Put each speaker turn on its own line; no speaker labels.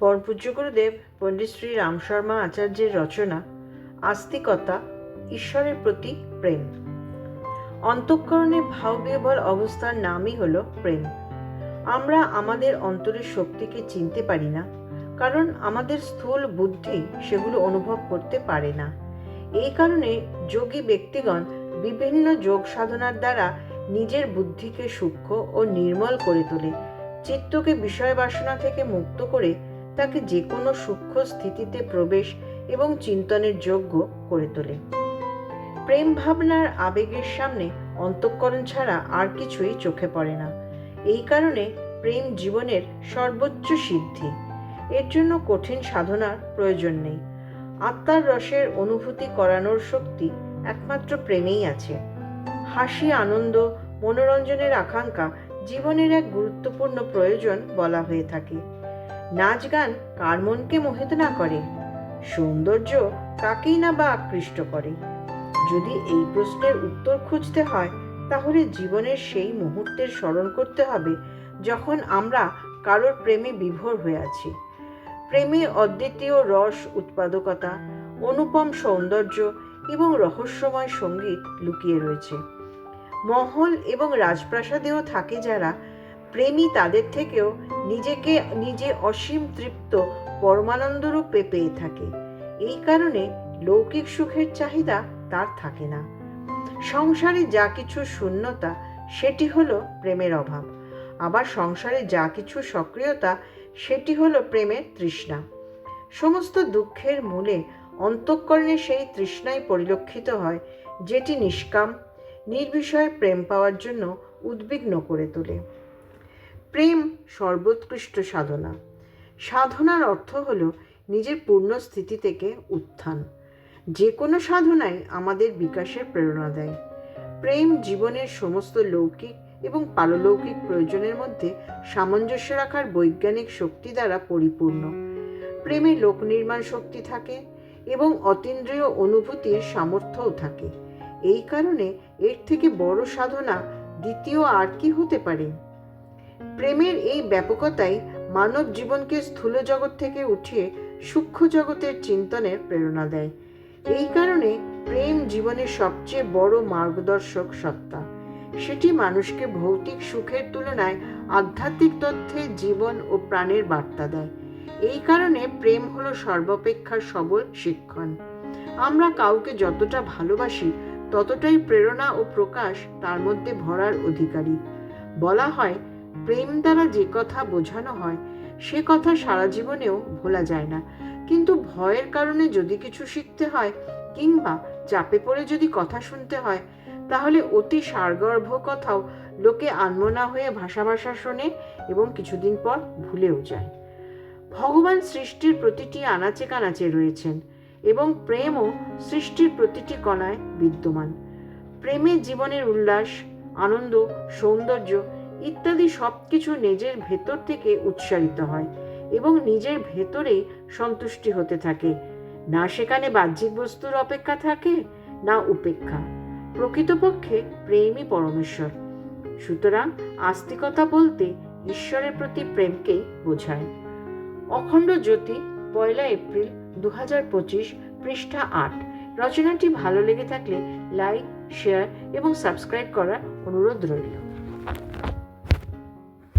পরমপূজ্য গুরুদেব, পণ্ডিত শ্রী রাম শর্মা আচার্যের রচনা, আস্তিকতা, ঈশ্বরের প্রতি প্রেম। অন্তঃকরণে ভাববিহ্বল অবস্থার নামই হল প্রেম। আমরা আমাদের অন্তরের শক্তিকে চিনতে পারি না, কারণ আমাদের স্থূল বুদ্ধি সেগুলো অনুভব করতে পারে না। এই কারণে যোগী ব্যক্তিগণ বিভিন্ন যোগ সাধনার দ্বারা নিজের বুদ্ধিকে সূক্ষ্ম ও নির্মল করে তোলে, চিত্তকে বিষয় বাসনা থেকে মুক্ত করে তাকে যে কোনো সূক্ষ্ম স্থিতিতে প্রবেশ এবং চিন্তনের যোগ্য করে তোলে। প্রেম ভাবনার আবেগের সামনে অন্তঃকরণ ছাড়া আর কিছুই চোখে পড়ে না। এই কারণে প্রেম জীবনের সর্বোচ্চ সিদ্ধি। এর জন্য কঠিন সাধনার প্রয়োজন নেই। আত্মার রসের অনুভূতি করানোর শক্তি একমাত্র প্রেমেই আছে। হাসি, আনন্দ, মনোরঞ্জনের আকাঙ্ক্ষা জীবনের এক গুরুত্বপূর্ণ প্রয়োজন বলা হয়ে থাকে। নাচ গান কার মনকে মোহিত না করে? সৌন্দর্য কাকেই না বা আকৃষ্ট করে? যদি এই প্রশ্নের উত্তর খুঁজতে হয়, তাহলে জীবনের সেই মুহূর্তের স্মরণ করতে হবে যখন আমরা কারোর প্রেমে বিভোর হয়ে আছি। প্রেমে অদ্বিতীয় রস, উৎপাদকতা, অনুপম সৌন্দর্য এবং রহস্যময় সংগীত লুকিয়ে রয়েছে। মহল এবং রাজপ্রাসাদেও থাকে যারা প্রেমী তাদের থেকেও নিজেকে, নিজে অসীম তৃপ্ত পরমানন্দরূপে পেয়ে থাকে। এই কারণে লৌকিক সুখের চাহিদা তার থাকে না। সংসারে যা কিছু শূন্যতা, সেটি হলো প্রেমের অভাব। আবার সংসারে যা কিছু সক্রিয়তা, সেটি হলো প্রেমের তৃষ্ণা। সমস্ত দুঃখের মূলে অন্তঃকরণে সেই তৃষ্ণাই পরিলক্ষিত হয়, যেটি নিষ্কাম, নির্বিষয়ে প্রেম পাওয়ার জন্য উদ্বিগ্ন করে তোলে। প্রেম সর্বোৎকৃষ্ট সাধনা। সাধনার অর্থ হল নিজের পূর্ণ স্থিতি থেকে উত্থান। যে কোনো সাধনাই আমাদের বিকাশের প্রেরণা দেয়। প্রেম জীবনের সমস্ত লৌকিক এবং পারলৌকিক প্রয়োজনের মধ্যে সামঞ্জস্য রাখার বৈজ্ঞানিক শক্তি দ্বারা পরিপূর্ণ। প্রেমে লোক নির্মাণ শক্তি থাকে এবং অতীন্দ্রিয় অনুভূতির সামর্থ্যও থাকে। এই কারণে এর থেকে বড় সাধনা দ্বিতীয় আর কি হতে পারে? প্রেমের এই ব্যাপকতাই মানব জীবনকে স্থূল জগৎ থেকে উঠিয়ে সূক্ষ্ম জগতের চিন্তনের প্রেরণা দেয়। এই কারণে প্রেম জীবনের সবচেয়ে বড় মার্গদর্শক সত্তা। সেটি মানুষকে ভৌতিক সুখের তুলনায় আধ্যাত্মিক তথ্যে জীবন ও প্রাণের বার্তা দেয়। এই কারণে প্রেম হলো সর্বাপেক্ষা সবল শিক্ষণ। আমরা কাউকে যতটা ভালোবাসি, ততটাই প্রেরণা ও প্রকাশ তার মধ্যে ভরার অধিকারী। বলা হয় প্রেম দ্বারা যে কথা বোঝানো হয়, সে কথা সারা জীবনেও ভোলা যায় না। কিন্তু ভয়ের কারণে যদি কিছু শিখতে হয় কিংবা চাপে পড়ে যদি কথা শুনতে হয়, তাহলে অতি সারগর্ভ কথাও লোকে আনমনা হয়ে ভাষা ভাষা শোনে এবং কিছুদিন পর ভুলেও যায়। ভগবান সৃষ্টির প্রতিটি আনাচে কানাচে রয়েছেন এবং প্রেমও সৃষ্টির প্রতিটি কণায় বিদ্যমান। প্রেমে জীবনের উল্লাস, আনন্দ, সৌন্দর্য ইত্যাদি সব কিছু নিজের ভেতর থেকে উৎসারিত হয় এবং নিজের ভেতরে সন্তুষ্টি হতে থাকে। না সেখানে বাহ্যিক বস্তুর অপেক্ষা থাকে, না উপেক্ষা। প্রকৃতপক্ষে প্রেমই পরমেশ্বর। সুতরাং আস্তিকতা বলতে ঈশ্বরের প্রতি প্রেমকেই বোঝায়। অখণ্ড জ্যোতি, পয়লা এপ্রিল দু হাজার পঁচিশ, পৃষ্ঠা আট। রচনাটি ভালো লেগে থাকলে লাইক, শেয়ার এবং সাবস্ক্রাইব করার অনুরোধ রইল।